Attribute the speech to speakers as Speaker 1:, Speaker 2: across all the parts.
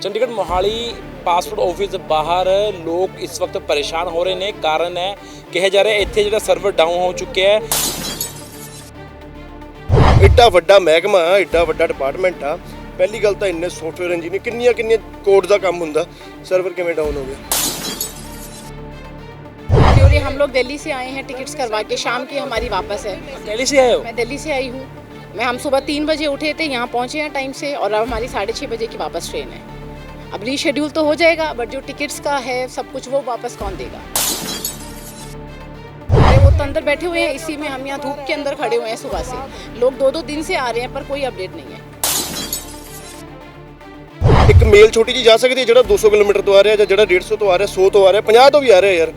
Speaker 1: Chandigarh Mohali passport office ਦੇ ਬਾਹਰ ਲੋਕ ਇਸ ਵਕਤ ਪਰੇਸ਼ਾਨ ਹੋ ਰਹੇ ਨੇ ਕਾਰਨ ਹੈ ਕਿਹਾ ਜਾ ਰਿਹਾ ਇੱਥੇ ਜਿਹੜਾ ਸਰਵਰ ਡਾਊਨ ਹੋ ਚੁੱਕਿਆ ਹੈ
Speaker 2: ਏਡਾ ਵੱਡਾ ਮਹਿਕਮਾ ਏਡਾ ਵੱਡਾ ਡਿਪਾਰਟਮੈਂਟ ਆ ਪਹਿਲੀ ਗੱਲ ਤਾਂ ਇੰਨੇ ਸੌਫਟਵੇਅਰ ਇੰਜੀਨੀਅਰ ਕਿੰਨੀਆਂ ਕਿੰਨੀਆਂ ਕੋਡ ਦਾ ਕੰਮ ਹੁੰਦਾ ਸਰਵਰ ਕਿਵੇਂ ਡਾਊਨ ਹੋ ਗਿਆ
Speaker 3: और ये हम लोग दिल्ली से आए हैं टिकट्स करवा के शाम की हमारी वापस है
Speaker 1: दिल्ली से आए हो
Speaker 3: मैं दिल्ली से आई हूँ मैं हम सुबह तीन बजे उठे थे यहाँ पहुँचे हैं टाइम से और अब हमारी साढ़े छः बजे की वापस ट्रेन है अब रीशेड्यूल तो हो जाएगा बट जो टिकट्स का है सब कुछ वो वापस कौन देगा अरे वो तो अंदर बैठे हुए हैं इसी में हम यहाँ धूप के अंदर खड़े हुए हैं सुबह से लोग दो दो दिन से आ रहे हैं पर कोई अपडेट नहीं है
Speaker 2: ਇੱਕ ਮੇਲ ਛੋਟੀ ਜੀ ਜਾ ਸਕਦੀ ਹੈ ਜਿਹੜਾ 200 ਕਿਲੋਮੀਟਰ ਤੋਂ ਆ ਰਿਹਾ ਜਾਂ ਜਿਹੜਾ 150 ਤੋਂ ਆ ਰਿਹਾ 100 ਤੋਂ ਆ ਰਿਹਾ 50 ਤੋਂ ਵੀ ਆ ਰਿਹਾ ਯਾਰ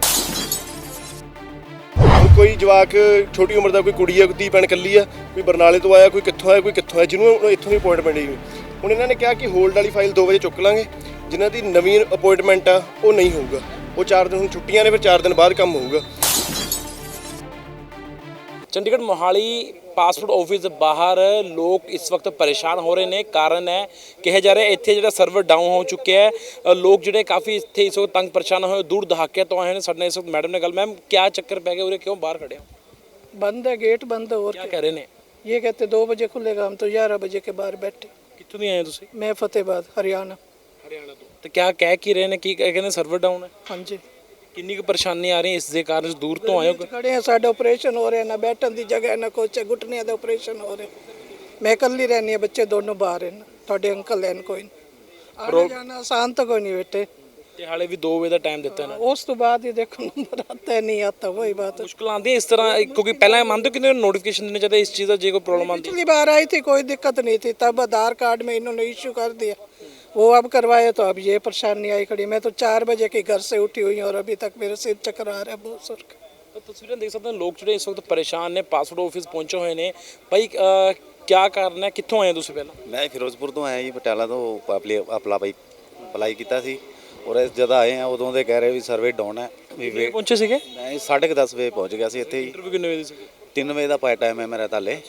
Speaker 2: ਹੁਣ ਕੋਈ ਜਵਾਕ ਛੋਟੀ ਉਮਰ ਦਾ ਕੋਈ ਕੁੜੀ ਆ ਕੋਈ ਧੀ ਭੈਣ ਕੱਲੀ ਆ ਕੋਈ ਬਰਨਾਲੇ ਤੋਂ ਆਇਆ ਕੋਈ ਕਿੱਥੋਂ ਆਇਆ ਕੋਈ ਕਿੱਥੋਂ ਆਇਆ ਜਿਹਨੂੰ ਹੁਣ ਇੱਥੋਂ ਦੀ ਅਪਾਇੰਟਮੈਂਟ ਹੀ ਹੁਣ ਇਹਨਾਂ ਨੇ ਕਿਹਾ ਕਿ ਹੋਲਡ ਵਾਲੀ ਫਾਈਲ 2 ਵਜੇ ਚੁੱਕ ਲਾਂਗੇ ਜਿਨ੍ਹਾਂ ਦੀ ਨਵੀਂ ਅਪਾਇੰਟਮੈਂਟ ਆ ਉਹ ਨਹੀਂ ਹੋਊਗਾ ਉਹ 4 ਦਿਨ ਹੁਣ ਛੁੱਟੀਆਂ ਨੇ ਫਿਰ 4 ਦਿਨ ਬਾਅਦ ਕੰਮ ਹੋਊਗਾ
Speaker 1: ਚੰਡੀਗੜ੍ਹ ਮੋਹਾਲੀ ਪਾਸਪੋਰਟ ਆਫਿਸ ਦੇ ਬਾਹਰ ਲੋਕ ਇਸ ਵਕਤ ਪਰੇਸ਼ਾਨ ਹੋ ਰਹੇ ਨੇ ਕਾਰਨ ਹੈ ਕਿਹਾ ਜਾ ਰਿਹਾ ਇੱਥੇ ਜਿਹੜਾ ਸਰਵਰ ਡਾਊਨ ਹੋ ਚੁੱਕਿਆ ਹੈ ਅ, ਲੋਕ ਜਿਹੜੇ ਕਾਫੀ ਇੱਥੇ ਇਸ ਵਕਤ ਤੰਗ ਪਰੇਸ਼ਾਨ ਹੋਏ ਦੂਰ ਦਹਾਕਿਆਂ ਤੋਂ ਆਏ ਨੇ ਸਾਡੇ ਨਾਲ ਇਸ ਵਕਤ ਮੈਡਮ ਨੇ ਗੱਲ ਮੈਮ ਕਿਆ ਚੱਕਰ ਪੈ ਗਿਆ ਉਰੇ ਕਿਉਂ ਬਾਹਰ ਖੜੇ ਹੋ
Speaker 4: बंद है गेट बंद है और
Speaker 1: ਕਿਆ ਕਹਿ ਰਹੇ ਨੇ
Speaker 4: ये कहते दो बजे खुलेगा हम तो ग्यारह बजे के बाहर बैठे
Speaker 1: ਕਿੱਥੋਂ ਦੀ ਆਏ ਤੁਸੀਂ?
Speaker 4: ਮੈਂ ਫਤਿਹਬਾਦ ਹਰਿਆਣਾ।
Speaker 1: ਹਰਿਆਣਾ ਤੋਂ। ਤੇ ਕਿਆ ਕਹਿ ਕੀ ਰਹੇ ਨੇ? ਕੀ ਕਹਿੰਦੇ ਸਰਵਰ ਡਾਊਨ ਹੈ।
Speaker 4: ਹਾਂਜੀ।
Speaker 1: ਕਿੰਨੀ ਕੁ ਪਰੇਸ਼ਾਨੀ ਆ ਰਹੀ ਇਸ ਦੇ ਕਾਰਨ ਦੂਰ ਤੋਂ ਆਏ
Speaker 4: ਖੜੇ ਆ ਸਾਡਾ ਆਪਰੇਸ਼ਨ ਹੋ ਰਿਹਾ ਨਾ ਬੈਠਣ ਦੀ ਜਗ੍ਹਾ ਹੈ, ਨਾ ਕੁਛ ਹੈ, ਘੁਟਨਿਆਂ ਦਾ ਆਪਰੇਸ਼ਨ ਹੋ ਰਿਹਾ। ਮੈਂ ਇਕੱਲੀ ਰਹਿੰਦੀ ਹਾਂ ਬੱਚੇ ਦੋਨੋਂ ਬਾਹਰ ਹਨ। ਤੁਹਾਡੇ ਅੰਕਲ ਹਨ ਕੋਈ। ਨਹੀਂ। ਆਉਣਾ ਜਾਣਾ ਆਸਾਨ ਕੋਈ ਨਹੀਂ ਬੇਟੇ
Speaker 1: ਤੇ ਹਾਲੇ ਵੀ 2 ਵਜੇ ਦਾ ਟਾਈਮ ਦਿੱਤਾ ਨਾ
Speaker 4: उस तो बाद ही देखो नंबर आता है नहीं आता वही बात है
Speaker 1: ਮੁਸ਼ਕਲ ਆਉਂਦੀ ਹੈ ਇਸ ਤਰ੍ਹਾਂ ਕਿਉਂਕਿ ਪਹਿਲਾਂ ਮੰਨਦੇ ਹੋ ਕਿ ਨੋਟੀਫਿਕੇਸ਼ਨ ਦੇਣੇ ਚਾਹੀਦੇ ਇਸ ਚੀਜ਼ ਦਾ ਜੇ ਕੋਈ ਪ੍ਰੋਬਲਮ ਆਉਂਦੀ
Speaker 4: पिछली बार आई थी कोई दिक्कत नहीं थी तब आधार कार्ड में इन्होंने इश्यू कर दिया वो अब करवाए तो अब ये परेशानी आई खड़ी मैं तो चार बजे के घर से उठी हुई हूँ और अभी तक मेरे सिर चक्कर आ रहा है बहुत सर का।
Speaker 1: ਤਾਂ ਤਸਵੀਰਾਂ ਦੇਖ ਸਕਦੇ ਹੋ ਲੋਕ ਜਿਹੜੇ ਇਸ ਵਕਤ ਪਰੇਸ਼ਾਨ ਨੇ ਪਾਸਪੋਰਟ ਆਫਿਸ ਪਹੁੰਚੇ ਹੋਏ ਨੇ ਭਾਈ ਅਹ, ਕਿਆ ਕਾਰਨ ਹੈ ਕਿੱਥੋਂ ਆਏ ਹੋ ਤੁਸੀਂ ਪਹਿਲਾਂ
Speaker 5: ਮੈਂ ਫਿਰੋਜ਼ਪੁਰ ਤੋਂ ਆਇਆ ਜੀ ਪਟਿਆਲਾ ਤੋਂ ਅਪਲੀ ਆਪਲਾ ਬਾਈ ਅਪਲਾਈ ਕੀਤਾ ਸੀ ਔਰ ਇਸ ਜਦ ਆਏ ਆ ਉਦੋਂ ਦੇ ਕਹਿ ਰਹੇ ਵੀ ਸਰਵੇ ਡਾਊਨ ਹੈ। ਵੀ ਵੇ
Speaker 1: ਪਹੁੰਚੇ ਸੀਗੇ?
Speaker 5: ਮੈਂ 10:30 ਵਜੇ ਪਹੁੰਚ ਗਿਆ ਸੀ ਇੱਥੇ ਹੀ।
Speaker 1: ਇੰਟਰਵਿਊ ਕਿੰਨੇ ਵਜੇ ਦੀ ਸੀਗੀ?
Speaker 5: 3 ਵਜੇ ਦਾ ਪਾਇਆ ਟਾਈਮ ਹੈ ਮੇਰਾ ਤਾਲੇ।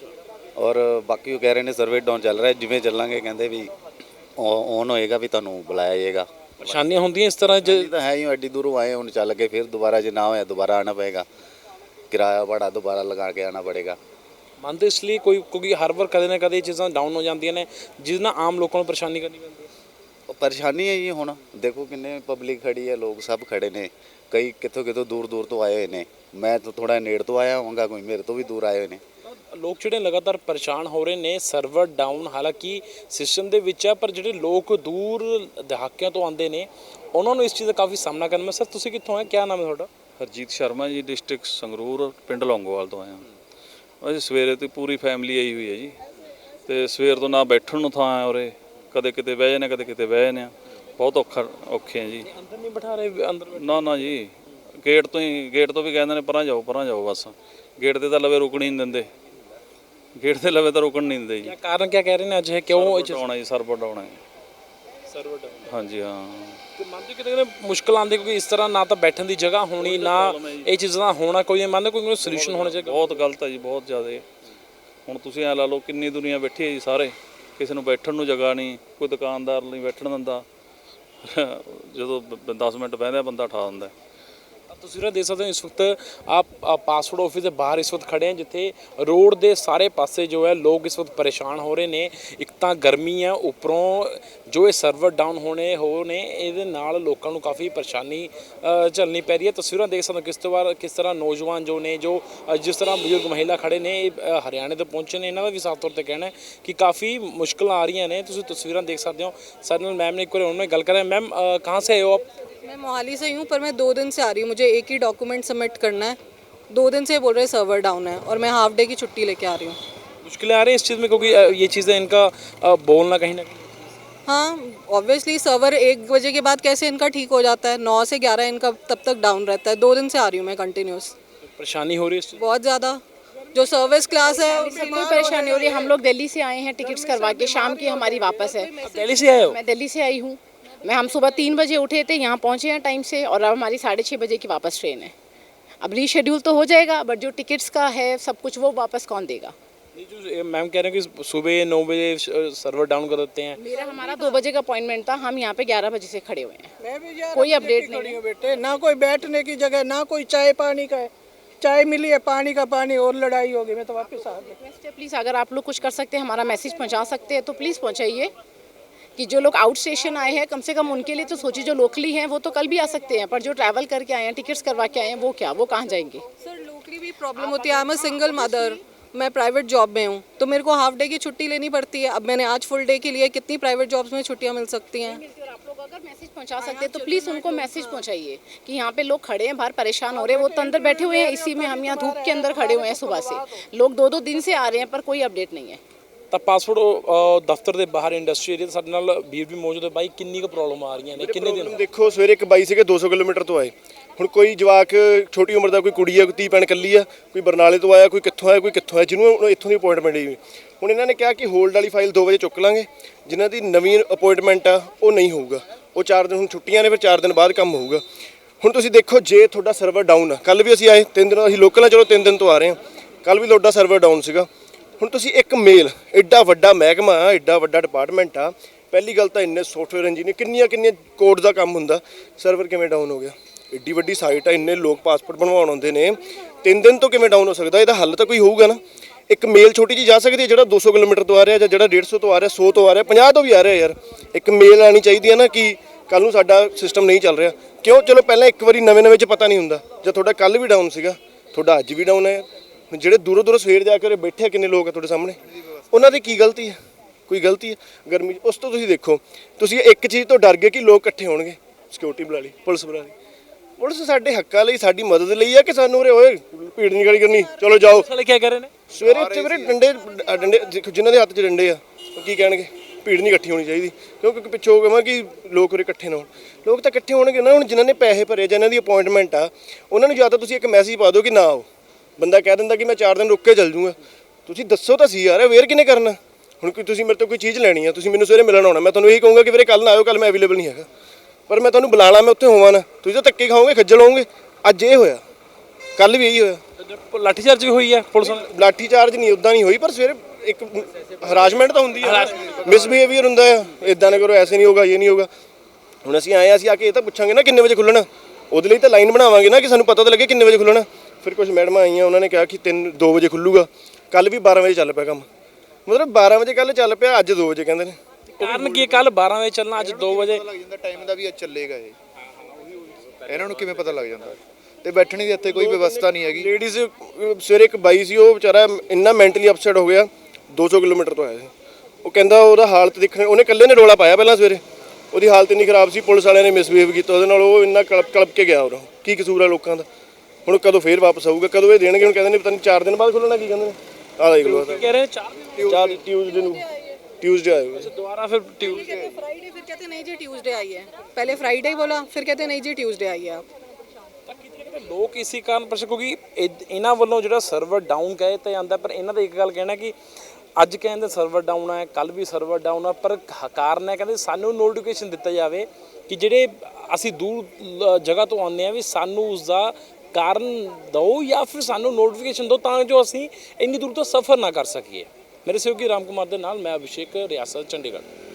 Speaker 5: ਔਰ ਬਾਕੀ ਉਹ ਕਹਿ ਰਹੇ ਨੇ ਸਰਵੇ ਡਾਊਨ ਚੱਲ ਰਿਹਾ ਜਿਵੇਂ ਚੱਲਾਂਗੇ ਕਹਿੰਦੇ ਵੀ ਔਨ ਹੋਏਗਾ ਵੀ ਤੁਹਾਨੂੰ ਬੁਲਾਇਆ ਜਾਏਗਾ।
Speaker 1: ਪਰੇਸ਼ਾਨੀਆਂ ਹੁੰਦੀਆਂ ਇਸ ਤਰ੍ਹਾਂ ਜੇ
Speaker 5: ਤਾਂ ਹੈ ਹੀ ਐਡੀ ਦੂਰੋਂ ਆਏ ਹੁਣ ਚੱਲ ਕੇ ਫਿਰ ਦੁਬਾਰਾ ਜੇ ਨਾ ਹੋਇਆ ਦੁਬਾਰਾ ਆਣਾ ਪਏਗਾ। ਕਿਰਾਇਆ ਭਾੜਾ ਦੁਬਾਰਾ ਲਗਾ ਕੇ ਆਣਾ ਪੜੇਗਾ।
Speaker 1: ਮੰਨਦੇ ਇਸ ਲਈ ਕੋਈ ਕਿਉਂਕਿ ਹਰ ਵਾਰ ਕਦੇ ਨਾ ਕਦੇ ਇਹ ਚੀਜ਼ਾਂ ਡਾਊਨ ਹੋ ਜਾਂਦੀਆਂ ਨੇ ਜਿਸ ਨਾਲ ਆਮ ਲੋਕਾਂ ਨੂੰ ਪਰੇਸ਼ਾਨੀ ਕਰਨੀ ਪੈਂਦੀ
Speaker 5: ਪਰੇਸ਼ਾਨੀ ਹੈ ਜੀ ਹੁਣ। ਦੇਖੋ ਕਿੰਨੇ ਪਬਲਿਕ ਖੜੀ ਹੈ ਲੋਕ ਸਭ ਖੜੇ ਨੇ। ਕਈ ਕਿੱਥੋਂ ਕਿੱਥੋਂ ਦੂਰ ਦੂਰ ਤੋਂ ਆਏ ਹੋਏ ਨੇ। ਮੈਂ ਤਾਂ ਥੋੜਾ ਨੇੜ ਤੋਂ ਆਇਆ ਹੋਵਾਂਗਾ ਕੋਈ ਮੇਰੇ ਤੋਂ ਵੀ ਦੂਰ ਆਏ ਹੋਏ ਨੇ।
Speaker 1: ਲੋਕ ਜਿਹੜੇ ਲਗਾਤਾਰ ਪਰੇਸ਼ਾਨ ਹੋ ਰਹੇ ਨੇ ਸਰਵਰ ਡਾਊਨ ਹਾਲਾਂਕਿ ਸਿਸਟਮ ਦੇ ਵਿੱਚ ਹੈ ਪਰ ਜਿਹੜੇ ਲੋਕ ਦੂਰ ਦਹਾਕਿਆਂ ਤੋਂ ਆਉਂਦੇ ਨੇ ਉਹਨਾਂ ਨੂੰ ਇਸ ਚੀਜ਼ ਦਾ ਕਾਫੀ ਸਾਹਮਣਾ ਕਰਨਾ। ਸਰ ਤੁਸੀਂ ਕਿੱਥੋਂ ਆਏ? ਕਿਆ ਨਾਮ ਹੈ ਤੁਹਾਡਾ?
Speaker 6: ਹਰਜੀਤ ਸ਼ਰਮਾ ਜੀ ਡਿਸਟ੍ਰਿਕਟ ਸੰਗਰੂਰ ਪਿੰਡ ਲੌਂਗੋਵਾਲ ਤੋਂ ਆਇਆ। ਅਸੀਂ ਸਵੇਰੇ ਤੇ ਪੂਰੀ ਫੈਮਿਲੀ ਆਈ ਹੋਈ ਹੈ ਜੀ। ਤੇ ਸਵੇਰ ਤੋਂ ਨਾ ਬੈਠਣ ਨੂੰ ਥਾਂ ਹੈ ਉਰੇ। ਕਦੇ ਕਿਤੇ ਬਹਿ ਜਾਂਦੇ ਕਦੇ ਕਿਤੇ ਬਹਿ ਜਾਂਦੇ ਆ। ਬਹੁਤ ਔਖਾ ਔਖੇ ਆ ਜੀ।
Speaker 1: ਅੰਦਰ ਨਹੀਂ ਬਿਠਾ ਰਹੇ ਅੰਦਰ
Speaker 6: ਨਾ ਨਾ ਜੀ। ਗੇਟ ਤੋਂ ਹੀ ਗੇਟ ਤੋਂ ਵੀ ਕਹਿੰਦੇ ਨੇ ਪਰਾਂ ਜਾਓ ਪਰਾਂ ਜਾਓ ਬਸ। ਗੇਟ ਤੇ ਤਾਂ ਲਵੇ ਰੁਕਣ ਹੀ ਨਹੀਂ ਦਿੰਦੇ। ਗੇਟ ਤੇ ਲਵੇ ਤਾਂ ਰੁਕਣ ਨਹੀਂ ਦਿੰਦੇ ਜੀ।
Speaker 1: ਕਾਰਨ ਕਿਆ ਕਹਿ ਰਹੇ ਨੇ ਅੱਜ? ਇਹ ਕਿਉਂ
Speaker 6: ਡਾਉਣਾ ਜੀ ਸਰਵਰ ਡਾਉਣਾ ਹੈ
Speaker 1: ਸਰਵਰ
Speaker 6: ਹਾਂਜੀ ਹਾਂ।
Speaker 1: ਤੇ ਮੰਨਦੇ ਕਿਤੇ ਕਿਤੇ ਮੁਸ਼ਕਲ ਆਉਂਦੀ ਕਿਉਂਕਿ ਇਸ ਤਰ੍ਹਾਂ ਨਾ ਤਾਂ ਬੈਠਣ ਦੀ ਜਗ੍ਹਾ ਹੋਣੀ ਨਾ ਇਹ ਚੀਜ਼ਾਂ ਦਾ ਹੋਣਾ ਕੋਈ ਮੰਨਦੇ ਕੋਈ ਸੋਲੂਸ਼ਨ ਹੋਣਾ ਚਾਹੀਦਾ।
Speaker 6: ਬਹੁਤ ਗਲਤ ਹੈ ਜੀ ਬਹੁਤ ਜ਼ਿਆਦਾ। ਹੁਣ ਤੁਸੀਂ ਐ ਲਾ ਲਓ ਕਿੰਨੀ ਦੁਨੀਆ ਬੈਠੀ ਹੈ ਜੀ ਸਾਰੇ। ਕਿਸੇ ਨੂੰ ਬੈਠਣ ਨੂੰ ਜਗ੍ਹਾ ਨਹੀਂ, ਕੋਈ ਦੁਕਾਨਦਾਰ ਨਹੀਂ ਬੈਠਣ ਦਿੰਦਾ। ਜਦੋਂ 10 ਮਿੰਟ ਬਹਿੰਦਾ, ਬੰਦਾ ਠਾ ਦਿੰਦਾ।
Speaker 1: ਤਸਵੀਰਾਂ ਦੇਖ ਸਕਦੇ ਹੋ ਇਸ ਵਕਤ ਆਪ ਪਾਸਪੋਰਟ ਆਫਿਸ ਦੇ ਬਾਹਰ ਇਸ ਵਕਤ ਖੜੇ ਹਾਂ ਜਿੱਥੇ ਰੋਡ ਦੇ ਸਾਰੇ ਪਾਸੇ ਜੋ ਹੈ ਲੋਕ ਇਸ ਵਕਤ ਪਰੇਸ਼ਾਨ ਹੋ ਰਹੇ ਨੇ। ਇੱਕ ਤਾਂ ਗਰਮੀ ਹੈ ਉੱਪਰੋਂ ਜੋ ਇਹ ਸਰਵਰ ਡਾਊਨ ਹੋਣੇ ਹੋ ਨੇ ਇਹਦੇ ਨਾਲ ਲੋਕਾਂ ਨੂੰ ਕਾਫੀ ਪਰੇਸ਼ਾਨੀ ਝੱਲਣੀ ਪੈ ਰਹੀ ਹੈ। ਤਸਵੀਰਾਂ ਦੇਖ ਸਕਦੇ ਹੋ ਕਿਸ ਤੋਂ ਵਾਰ ਕਿਸ ਤਰ੍ਹਾਂ ਨੌਜਵਾਨ ਜੋ ਨੇ ਜੋ ਜਿਸ ਤਰ੍ਹਾਂ ਬਜ਼ੁਰਗ ਮਹਿਲਾ ਖੜੇ ਨੇ ਇਹ, ਹਰਿਆਣੇ ਤੋਂ ਪਹੁੰਚੇ ਨੇ ਇਹਨਾਂ ਦਾ ਵੀ ਸਾਫ਼ ਤੌਰ ਤੇ ਕਹਿਣਾ ਹੈ ਕਿ ਕਾਫੀ ਮੁਸ਼ਕਲਾਂ ਆ ਰਹੀਆਂ ਨੇ। ਤੁਸੀਂ ਤਸਵੀਰਾਂ ਦੇਖ ਸਕਦੇ ਹੋ। ਸਾਡੇ ਨਾਲ ਮੈਮ ਨੇ ਇੱਕ ਵਾਰ ਉਹਨਾਂ ਨਾਲ ਗੱਲ ਕਰਾਂ। ਮੈਮ ਕਹਾਂ ਸੇ ਹੋ ਆਪ?
Speaker 7: मैं मोहाली से ही हूँ पर मैं दो दिन से आ रही हूँ। मुझे एक ही डॉक्यूमेंट सबमिट करना है। दो दिन से बोल रहे सर्वर डाउन है और मैं हाफ़ डे की छुट्टी लेके आ रही हूँ।
Speaker 1: मुश्किलें आ रही हैं इस चीज़ में क्योंकि ये चीज़ें इनका बोलना कहीं ना कहीं
Speaker 7: हाँ ऑब्वियसली सर्वर एक बजे के बाद कैसे इनका ठीक हो जाता है? नौ से ग्यारह इनका तब तक डाउन रहता है। दो दिन से आ रही हूँ मैं कंटिन्यूस
Speaker 1: परेशानी हो रही है
Speaker 7: बहुत ज़्यादा। जो सर्विस क्लास है
Speaker 3: कोई परेशानी हो रही है। हम लोग दिल्ली से आए हैं टिकट्स करवा के। शाम की हमारी वापस है।
Speaker 1: दिल्ली से आए हो?
Speaker 3: मैं दिल्ली से आई हूँ। मैं हम सुबह तीन बजे उठे थे यहाँ पहुँचे हैं टाइम से और अब हमारी साढ़े छः बजे की वापस ट्रेन है। अब रीशेड्यूल तो हो जाएगा बट जो टिकट्स का है सब कुछ वो वापस कौन देगा?
Speaker 1: जो मैम कह रहे हैं कि सुबह नौ बजे सर्वर डाउन कर देते हैं।
Speaker 3: मेरा हमारा दो बजे का अपॉइंटमेंट था हम यहाँ पे ग्यारह बजे से खड़े हुए हैं।
Speaker 4: मैं भी
Speaker 3: कोई अपडेट नहीं
Speaker 4: हूँ। बेटे ना कोई बैठने की जगह ना कोई चाय पानी का है। चाय मिली है पानी का पानी और लड़ाई होगी मैं तो वापस आ गया।
Speaker 3: प्लीज़ अगर आप लोग कुछ कर सकते हैं हमारा मैसेज पहुँचा सकते हैं तो प्लीज़ पहुंचाइए। कि जो लोग आउट स्टेशन आए हैं कम से कम उनके लिए तो सोचिए जो लोकली हैं वो तो कल भी आ सकते हैं पर जो ट्रैवल करके आए हैं टिकट्स करवा के आए हैं वो क्या वो कहाँ जाएँगे?
Speaker 7: सर लोकली भी प्रॉब्लम होती है। I am a single mother मैं प्राइवेट जॉब में हूँ। तो मेरे को हाफ़ डे की छुट्टी लेनी पड़ती है। अब मैंने आज फुल डे के लिए कितनी प्राइवेट जॉब्स में छुट्टियाँ मिल सकती हैं?
Speaker 3: और आप लोग अगर मैसेज पहुँचा सकते हैं तो प्लीज़ उनको मैसेज पहुंचाइए कि यहाँ पे लोग खड़े हैं बाहर परेशान हो रहे हैं। वो तो अंदर बैठे हुए हैं इसी में हम यहाँ धूप के अंदर खड़े हुए हैं सुबह से। लोग दो दो दिन से आ रहे हैं पर कोई अपडेट नहीं है।
Speaker 1: ਤਾਂ ਪਾਸਪੋਰਟ ਦਫ਼ਤਰ ਦੇ ਬਾਹਰ ਇੰਡਸਟਰੀ ਏਰੀਆ ਸਾਡੇ ਨਾਲ ਵੀਰ ਵੀ ਮੌਜੂਦ ਹੈ। ਬਾਈ ਕਿੰਨੀ ਕੁ ਪ੍ਰੋਬਲਮ ਆ ਰਹੀਆਂ ਨੇ? ਕਿੰਨੇ ਦਿਨ?
Speaker 2: ਦੇਖੋ ਸਵੇਰੇ ਇੱਕ ਬਾਈ ਸੀਗੇ 200 ਕਿਲੋਮੀਟਰ ਤੋਂ ਆਏ। ਹੁਣ ਕੋਈ ਜਵਾਕ ਛੋਟੀ ਉਮਰ ਦਾ ਕੋਈ ਕੁੜੀ ਆ ਕੋਈ ਧੀ ਭੈਣ ਕੱਲੀ ਆ ਕੋਈ ਬਰਨਾਲੇ ਤੋਂ ਆਇਆ ਕੋਈ ਕਿੱਥੋਂ ਆਇਆ ਕੋਈ ਕਿੱਥੋਂ ਆਇਆ ਜਿਹਨੂੰ ਇੱਥੋਂ ਦੀ ਅਪਾਇੰਟਮੈਂਟ ਹੋਈ। ਹੁਣ ਇਹਨਾਂ ਨੇ ਕਿਹਾ ਕਿ ਹੋਲਡ ਵਾਲੀ ਫਾਈਲ 2 ਵਜੇ ਚੁੱਕ ਲਾਂਗੇ। ਜਿਨ੍ਹਾਂ ਦੀ ਨਵੀਂ ਅਪਾਇੰਟਮੈਂਟ ਆ ਉਹ ਨਹੀਂ ਹੋਊਗਾ। ਉਹ 4 ਦਿਨ ਹੁਣ ਛੁੱਟੀਆਂ ਨੇ ਫਿਰ 4 ਦਿਨ ਬਾਅਦ ਕੰਮ ਹੋਊਗਾ। ਹੁਣ ਤੁਸੀਂ ਦੇਖੋ ਜੇ ਤੁਹਾਡਾ ਸਰਵਰ ਡਾਊਨ ਆ ਕੱਲ ਵੀ ਅਸੀਂ ਆਏ ਤਿੰਨ ਦਿਨ ਅਸੀਂ ਲੋਕਲ ਆ ਚਲੋ ਤਿੰਨ ਦਿਨ ਤੋਂ ਆ ਰਹੇ ਹਾਂ। ਕੱਲ ਵੀ ਤੁਹਾਡਾ ਸਰਵਰ ਡਾਊਨ ਸੀਗਾ। ਹੁਣ ਤੁਸੀਂ ਇੱਕ ਮੇਲ ਐਡਾ ਵੱਡਾ ਮਹਿਕਮਾ ਐਡਾ ਵੱਡਾ ਡਿਪਾਰਟਮੈਂਟ ਆ, ਪਹਿਲੀ ਗੱਲ ਤਾਂ ਇੰਨੇ ਸੌਫਟਵੇਅਰ ਇੰਜੀਨੀਅਰ ਕਿੰਨੀਆਂ ਕਿੰਨੀਆਂ ਕੋਡ ਦਾ ਕੰਮ ਹੁੰਦਾ। ਸਰਵਰ ਕਿਵੇਂ ਡਾਊਨ ਹੋ ਗਿਆ? ਐਡੀ ਵੱਡੀ ਸਾਈਟ ਆ, ਇੰਨੇ ਲੋਕ ਪਾਸਪੋਰਟ ਬਣਵਾਉਣ ਆਉਂਦੇ ਨੇ। ਤਿੰਨ ਦਿਨ ਤੋਂ ਕਿਵੇਂ ਡਾਊਨ ਹੋ ਸਕਦਾ? ਇਹਦਾ ਹੱਲ ਤਾਂ ਕੋਈ ਹੋਊਗਾ ਨਾ। ਇੱਕ ਮੇਲ ਛੋਟੀ ਜੀ ਜਾ ਸਕਦੀ ਹੈ ਜਿਹੜਾ 200 ਕਿਲੋਮੀਟਰ ਤੋਂ ਆ ਰਿਹਾ ਜਾਂ ਜਿਹੜਾ 150 ਤੋਂ ਆ ਰਿਹਾ 100 ਤੋਂ ਆ ਰਿਹਾ 50 ਤੋਂ ਵੀ ਆ ਰਿਹਾ ਯਾਰ। ਇੱਕ ਮੇਲ ਆਣੀ ਚਾਹੀਦੀ ਹੈ ਨਾ ਕਿ ਕੱਲ ਨੂੰ ਸਾਡਾ ਸਿਸਟਮ ਨਹੀਂ ਚੱਲ ਰਿਹਾ। ਕਿਉਂ? ਚਲੋ ਪਹਿਲਾਂ ਇੱਕ ਵਾਰੀ ਨਵੇਂ ਨਵੇਂ ਚ ਪਤਾ ਨਹੀਂ ਹੁੰਦਾ। ਜੇ ਤੁਹਾਡਾ ਕੱਲ ਵੀ ਡਾਊਨ ਸੀਗਾ। ਤੁਹਾਡਾ ਅੱਜ ਵੀ ਡਾਊਨ ਹੈ। ਜਿਹੜੇ ਦੂਰੋਂ ਦੂਰੋਂ ਸਵੇਰ ਜਾ ਕੇ ਉਰੇ ਬੈਠੇ ਆ ਕਿੰਨੇ ਲੋਕ ਆ ਤੁਹਾਡੇ ਸਾਹਮਣੇ? ਉਹਨਾਂ ਦੀ ਕੀ ਗਲਤੀ ਹੈ ਕੋਈ ਗਲਤੀ ਹੈ ਗਰਮੀ 'ਚ- ਉਸ ਤੋਂ ਤੁਸੀਂ ਦੇਖੋ ਤੁਸੀਂ ਇੱਕ ਚੀਜ਼ ਤੋਂ ਡਰ ਗਏ ਕਿ ਲੋਕ ਇਕੱਠੇ ਹੋਣਗੇ ਸਿਕਿਉਰਿਟੀ ਬੁਲਾ ਲਈ ਪੁਲਿਸ ਬੁਲਾ ਲਈ। ਪੁਲਿਸ ਸਾਡੇ ਹੱਕਾਂ ਲਈ ਸਾਡੀ ਮਦਦ ਲਈ ਆ ਕਿ ਸਾਨੂੰ ਉਰੇ ਓਏ ਭੀੜ ਨਹੀਂ ਗਾਲੀ ਕਰਨੀ ਚਲੋ ਜਾਓ।
Speaker 1: ਸਾਲੇ ਕੀ ਕਹਿ ਰਹੇ ਨੇ?
Speaker 2: ਸਵੇਰੇ ਉੱਤੇ ਵੀਰੇ ਡੰਡੇ ਅ, ਡੰਡੇ ਦੇਖੋ ਜਿਨ੍ਹਾਂ ਦੇ ਹੱਥ 'ਚ ਡੰਡੇ ਆ ਉਹ ਕੀ ਕਹਿਣਗੇ? ਭੀੜ ਨਹੀਂ ਇਕੱਠੀ ਹੋਣੀ ਚਾਹੀਦੀ ਕਿਉਂਕਿ ਪਿੱਛੋਂ ਕਹਾਂ ਕਿ ਲੋਕ ਉਰੇ ਇਕੱਠੇ ਨਾ ਹੋਣ। ਲੋਕ ਤਾਂ ਇਕੱਠੇ ਹੋਣਗੇ ਨਾ ਹੁਣ ਜਿਨ੍ਹਾਂ ਨੇ ਪੈਸੇ ਭਰੇ ਜਾਂ ਇਹਨਾਂ ਦੀ ਅਪਾਇੰਟਮੈਂਟ ਆ ਉਹਨਾਂ ਨੂੰ ਜਾਂ ਤਾਂ ਤੁਸੀਂ ਇੱਕ ਮੈਸੇਜ ਪਾ ਦਿਓ ਕਿ ਨਾ ਆਓ। ਬੰਦਾ ਕਹਿ ਦਿੰਦਾ ਕਿ ਮੈਂ 4 ਦਿਨ ਰੁੱਕ ਕੇ ਚੱਲ ਜੂੰਗਾ। ਤੁਸੀਂ ਦੱਸੋ ਤਾਂ ਸੀ ਯਾਰ ਅਵੇਅਰ ਕਿਨੇ ਕਰਨਾ? ਹੁਣ ਕੋਈ ਤੁਸੀਂ ਮੇਰੇ ਤੋਂ ਕੋਈ ਚੀਜ਼ ਲੈਣੀ ਆ ਤੁਸੀਂ ਮੈਨੂੰ ਸਵੇਰੇ ਮਿਲਣ ਆਉਣਾ ਮੈਂ ਤੁਹਾਨੂੰ ਇਹੀ ਕਹੂੰਗਾ ਕਿ ਵੀਰੇ ਕੱਲ ਨਾ ਆਇਓ ਕੱਲ ਮੈਂ ਅਵੇਲੇਬਲ ਨਹੀਂ ਹੈਗਾ। ਪਰ ਮੈਂ ਤੁਹਾਨੂੰ ਬੁਲਾ ਲਾ ਮੈਂ ਉੱਥੇ ਹੋਵਾਂ ਨਾ। ਤੁਸੀਂ ਤਾਂ ਧੱਕੇ ਖਾਓਗੇ ਖੱਜਲ ਹੋਵੋਗੇ। ਅੱਜ ਇਹ ਹੋਇਆ ਕੱਲ ਵੀ ਇਹੀ ਹੋਇਆ।
Speaker 1: ਲਾਠੀ ਚਾਰਜ ਵੀ ਹੋਈ ਹੈ ਪੁਲਿਸ ਨਾਲ?
Speaker 2: ਲਾਠੀ ਚਾਰਜ ਨਹੀਂ ਉਦਾਂ ਨਹੀਂ ਹੋਈ ਪਰ ਸਵੇਰੇ ਇੱਕ ਹਰਾਸਮੈਂਟ ਤਾਂ ਹੁੰਦੀ ਹੈ ਮਿਸਬੀਹੇਵੀਅਰ ਹੁੰਦਾ ਹੈ ਇਦਾਂ ਨਾ ਕਰੋ ਐਸੇ ਨਹੀਂ ਹੋਗਾ ਇਹ ਨਹੀਂ ਹੋਗਾ ਹੁਣ ਅਸੀਂ ਆਏ ਹਾਂ, ਅਸੀਂ ਆ ਕੇ ਇਹ ਤਾਂ ਪੁੱਛਾਂਗੇ ਨਾ ਕਿੰਨੇ ਵਜੇ ਖੁੱਲਣਾ। ਉਹਦੇ ਲਈ ਤਾਂ ਲਾਈਨ ਬਣਾਵਾਂਗੇ ਨਾ ਕਿ ਸਾਨੂੰ ਪਤਾ ਤਾਂ ਲੱਗੇ ਕਿੰਨੇ ਵਜੇ ਖੁੱਲਣਾ। ਫਿਰ ਕੁਝ ਮੈਡਮਾਂ ਆਈਆਂ ਉਹਨਾਂ ਨੇ ਕਿਹਾ ਕਿ 3 2 ਵਜੇ ਖੁੱਲੂਗਾ। ਕੱਲ ਵੀ 12 ਵਜੇ ਚੱਲ ਪਿਆ ਕੰਮ। ਮਤਲਬ 12 ਵਜੇ ਕੱਲ ਚੱਲ ਪਿਆ ਅੱਜ 2 ਵਜੇ ਕਹਿੰਦੇ ਨੇ।
Speaker 1: ਕਾਰਨ ਕੀ ਕੱਲ 12 ਵਜੇ ਚੱਲਣਾ ਅੱਜ 2 ਵਜੇ?
Speaker 8: ਲੱਗ ਜਾਂਦਾ ਟਾਈਮ ਦਾ ਵੀ ਅੱਜ ਚੱਲੇਗਾ ਇਹ। ਇਹਨਾਂ ਨੂੰ ਕਿਵੇਂ ਪਤਾ ਲੱਗ ਜਾਂਦਾ? ਤੇ ਬੈਠਣ ਦੀ ਇੱਥੇ ਕੋਈ ਵਿਵਸਥਾ ਨਹੀਂ ਹੈਗੀ।
Speaker 2: ਲੇਡੀਜ਼ ਸਵੇਰੇ ਇੱਕ ਬਾਈ ਸੀ ਉਹ ਵਿਚਾਰਾ ਇੰਨਾ ਮੈਂਟਲੀ ਅਪਸੈਟ ਹੋ ਗਿਆ 200 ਕਿਲੋਮੀਟਰ ਤੋਂ ਆਇਆ ਸੀ। ਉਹ ਕਹਿੰਦਾ ਉਹਦਾ ਹਾਲਤ ਦੇਖਣ ਉਹਨੇ ਇਕੱਲੇ ਨੇ ਰੋਲਾ ਪਾਇਆ ਪਹਿਲਾਂ ਸਵੇਰੇ। ਉਹਦੀ ਹਾਲਤ ਇੰਨੀ ਖਰਾਬ ਸੀ ਪੁਲਿਸ ਵਾਲਿਆਂ ਨੇ ਮਿਸਬੀਹੇਵ ਕੀਤਾ ਉਹਦੇ ਨਾਲ ਉਹ ਇੰਨਾ ਕਲਪ ਕਲਪ ਕੇ ਗਿਆ ਉਹ ਕੀ ਕਸੂਰ ਆ ਲੋਕਾਂ ਦਾ? ਹੁਣ ਕਦੋਂ ਫੇਰ ਵਾਪਸ ਆਊਗਾ ਕਦੋਂ ਇਹ ਦੇਣਗੇ ਹੁਣ ਕਹਿੰਦੇ ਨੇ ਪਤਾ ਨਹੀਂ 4 ਦਿਨ ਬਾਅਦ ਖੁੱਲਣਾ ਕੀ ਕਹਿੰਦੇ ਨੇ ਆਹ ਦੇਖ ਲਓ
Speaker 1: ਕਹਿ ਰਹੇ 4 ਦਿਨ
Speaker 2: ਚਾਰ ਟਿਊਜ਼ਡੇ ਨੂੰ ਟਿਊਜ਼ਡੇ ਆਏਗਾ
Speaker 1: ਦੁਬਾਰਾ ਫਿਰ ਟਿਊ
Speaker 7: फ्राइडे फिर कहते नहीं जी ट्यूसडे आई है पहले फ्राइडे ही बोला फिर कहते नहीं जी ट्यूसडे आई है आप
Speaker 1: ਤਾਂ ਕਿਤੇ ਨਾ ਕਿਤੇ ਲੋਕ ਇਸੇ ਕਾਰਨ ਪ੍ਰਸ਼ਨ ਕਿਉਂਕਿ ਇਹ- ਇਹਨਾਂ ਵੱਲੋਂ ਜਿਹੜਾ ਸਰਵਰ ਡਾਊਨ ਕਹੇ ਤਾਂ ਜਾਂਦਾ ਪਰ ਇਹਨਾਂ ਦਾ ਇੱਕ ਗੱਲ ਕਹਿਣਾ ਕਿ ਅੱਜ ਕਹਿੰਦੇ ਸਰਵਰ ਡਾਊਨ ਹੈ ਕੱਲ ਵੀ ਸਰਵਰ ਡਾਊਨ ਹੈ ਪਰ ਹ- ਕਾਰਨ ਹੈ ਕਹਿੰਦੇ ਸਾਨੂੰ ਨੋਟੀਫਿਕੇਸ਼ਨ ਦਿੱਤਾ ਜਾਵੇ ਕਿ ਜਿਹੜੇ ਅਸੀਂ ਦੂਰ ਲ- ਜਗ੍ਹਾ ਤੋਂ ਆਉਂਦੇ ਆ ਵੀ ਸਾਨੂੰ ਉਸ ਦਾ ਕਾਰਨ ਦਿਓ ਜਾਂ ਫਿਰ ਸਾਨੂੰ ਨੋਟੀਫਿਕੇਸ਼ਨ ਦਿਓ ਤਾਂ ਜੋ ਅਸੀਂ ਇੰਨੀ ਦੂਰ ਤੋਂ ਸਫ਼ਰ ਨਾ ਕਰ ਸਕੀਏ। ਮੇਰੇ ਸਹਿਯੋਗੀ ਰਾਮ ਕੁਮਾਰ ਦੇ ਨਾਲ ਮੈਂ ਅਭਿਸ਼ੇਕ, ਰਿਆਸਤ ਚੰਡੀਗੜ੍ਹ।